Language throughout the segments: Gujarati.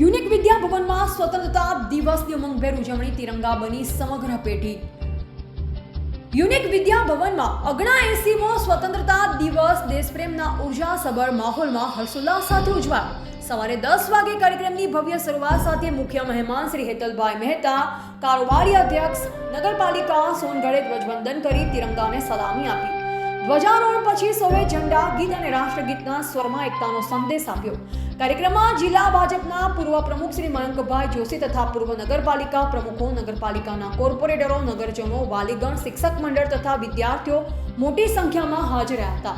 યુનિક વિદ્યા ભવનમાં સ્વતંત્રતા દિવસની ઉમંગભેર ઉજવણી તિરંગા બની સમગ્ર પેઢી. યુનિક વિદ્યા ભવનમાં અગણા એસીમો સ્વતંત્રતા દિવસ દેશપ્રેમના ઉર્જાસભર માહોલમાં હર્ષોલ્લાસ સાથે ઉજવાયો. સવારે દસ વાગે કાર્યક્રમની ભવ્ય શરૂઆત સાથે મુખ્ય મહેમાન શ્રી હેતલભાઈ મહેતા, કારોબારી અધ્યક્ષ, નગરપાલિકા સોનગઢે ધ્વજવંદન કરી તિરંગાને સલામી આપી. ધ્વજારોહણ પછી સૌએ ઝંડા, ગીત અને રાષ્ટ્રગીતના સ્વરમાં એકતાનો સંદેશ આપ્યો. કાર્યક્રમમાં જિલ્લા ભાજપના પૂર્વ પ્રમુખ શ્રી મયંકભાઈ જોશી તથા પૂર્વ નગરપાલિકા પ્રમુખો, નગરપાલિકાના કોર્પોરેટરો, નગરજનો, વાલીગણ, શિક્ષક મંડળ તથા વિદ્યાર્થીઓ મોટી સંખ્યામાં હાજર હતા.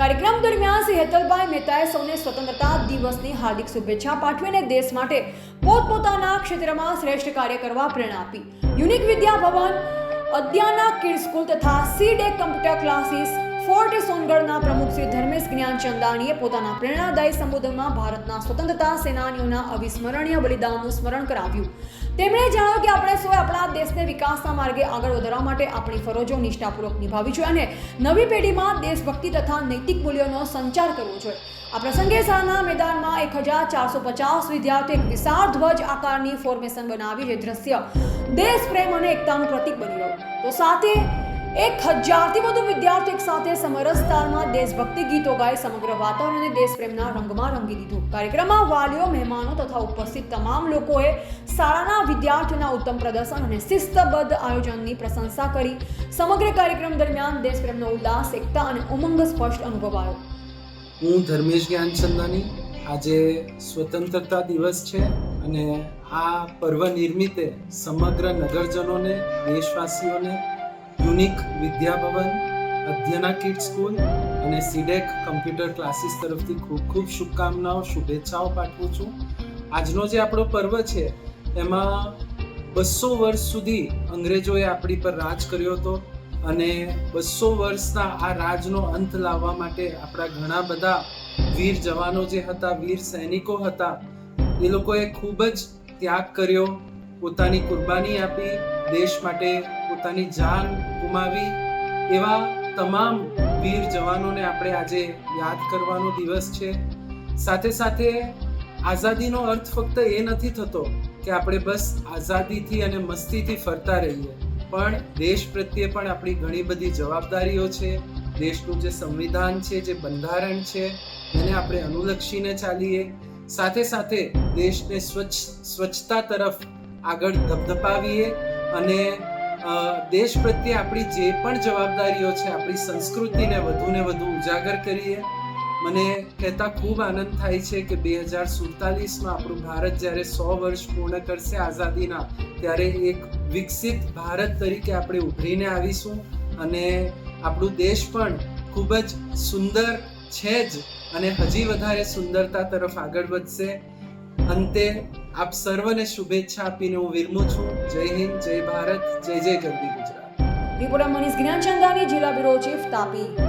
કાર્યક્રમ દરમિયાન શ્રી હેતલભાઈ મહેતાએ સૌને સ્વતંત્રતા દિવસની હાર્દિક શુભેચ્છા પાઠવીને દેશ માટે પોતપોતાના ક્ષેત્રમાં શ્રેષ્ઠ કાર્ય કરવા પ્રેરણા આપી. Unique Vidya Bhavan, Adhyana kid school તથા C DAC computer classes, fort સોનગઢના પ્રમુખ શ્રી ધર્મેશ જ્ઞાન ચંદાણીએ પોતાના પ્રેરણાદાયી સંબોધનમાં ભારતના સ્વતંત્રતા સેનાનીઓના અવિસ્મરણીય બલિદાનનું સ્મરણ કરાવ્યું. તેમણે જણાવ્યું કે આપણે સૌએ આપણા દેશને વિકાસના માર્ગે આગળ વધારવા માટે આપણી ફરજો નિષ્ઠાપૂર્વક નિભાવી જોઈએ અને નવી પેઢીમાં દેશભક્તિ તથા નૈતિક મૂલ્યોનો સંચાર કરવો જોઈએ. આ પ્રસંગે શાળાના મેદાનમાં એક હજાર ચારસો પચાસ વિદ્યાર્થીઓ એક વિશાળ ધ્વજ આકારની ફોર્મેશન બનાવી જે દ્રશ્ય દેશ પ્રેમ અને એકતાનું પ્રતીક બની રહ્યું તો સાથે એક હજારથી વધુ વિદ્યાર્થીઓ એક સાથે સમરસ તાલમાં દેશભક્તિ ગીતો ગાઈ સમગ્ર વાતાવરણને દેશપ્રેમના રંગમાં રંગી દીધું. કાર્યક્રમમાં વાલીઓ, મહેમાનો તથા ઉપસ્થિત તમામ લોકોએ શાળાના વિદ્યાર્થીઓના ઉત્તમ પ્રદર્શન અને શિસ્તબદ્ધ આયોજનની પ્રશંસા કરી. સમગ્ર કાર્યક્રમ દરમિયાન દેશપ્રેમનો ઉલ્લાસ, એકતા અને ઉમંગ સ્પષ્ટ અનુભવાયો. હું ધર્મેશ જ્ઞાનચંદાની આજે સ્વતંત્રતા દિવસ છે અને આ પર્વ નિમિત્તે સમગ્ર નગરજનોને, દેશવાસીઓને unique Vidyabhavan Adhyana kid school અને સીડેક કમ્પ્યુટર ક્લાસીસ તરફથી ખૂબ ખૂબ શુભકામનાઓ, શુભેચ્છાઓ પાઠવું છું. આજનો જે આપણો પર્વ છે, એમાં બસો વર્ષ સુધી અંગ્રેજોએ આપણી પર રાજ કર્યો હતો અને બસો વર્ષના આ રાજનો અંત લાવવા માટે આપણા ઘણા બધા વીર જવાનો જે હતા, વીર સૈનિકો હતા, એ લોકોએ ખૂબ જ ત્યાગ કર્યો, પોતાની કુરબાની આપી, દેશ માટે પોતાની જાન ગુમાવી એવા તમામ વીર જવાનોને આપણે આજે યાદ કરવાનો દિવસ છે. સાથે સાથે આઝાદીનો અર્થ ફક્ત એ નથી થતો કે આપણે બસ આઝાદીથી અને મસ્તીથી ફરતા રહીએ. પણ દેશ પ્રત્યે પણ આપણી ઘણી બધી જવાબદારીઓ છે. દેશનું જે સંવિધાન છે, જે બંધારણ છે, એને આપણે અનુલક્ષીને ચાલીએ. સાથે સાથે દેશને સ્વચ્છ, સ્વચ્છતા તરફ આગળ ધબધપાવીએ અને દેશ પ્રત્યે આપણી જે પણ જવાબદારીઓ છે, આપણી સંસ્કૃતિને વધુને વધુ ઉજાગર કરીએ. મને કહેતા ખૂબ આનંદ થાય છે કે બે હજાર સુડતાલીસમાં આપણું ભારત જ્યારે સો વર્ષ પૂર્ણ કરશે આઝાદીના, ત્યારે એક વિકસિત ભારત તરીકે આપણે ઉભરીને આવીશું અને આપણું દેશ પણ ખૂબ જ સુંદર છે જ અને હજી વધારે સુંદરતા તરફ આગળ વધશે. અંતે આપ સર્વને શુભેચ્છા આપીને હું વિરમું છું. જય હિન્દ, જય ભારત, જય જય ગરવી ગુજરાત. રિપોર્ટર મનીષ જ્ઞાનચંદાની જિલ્લા બ્યુરો ચીફ તાપી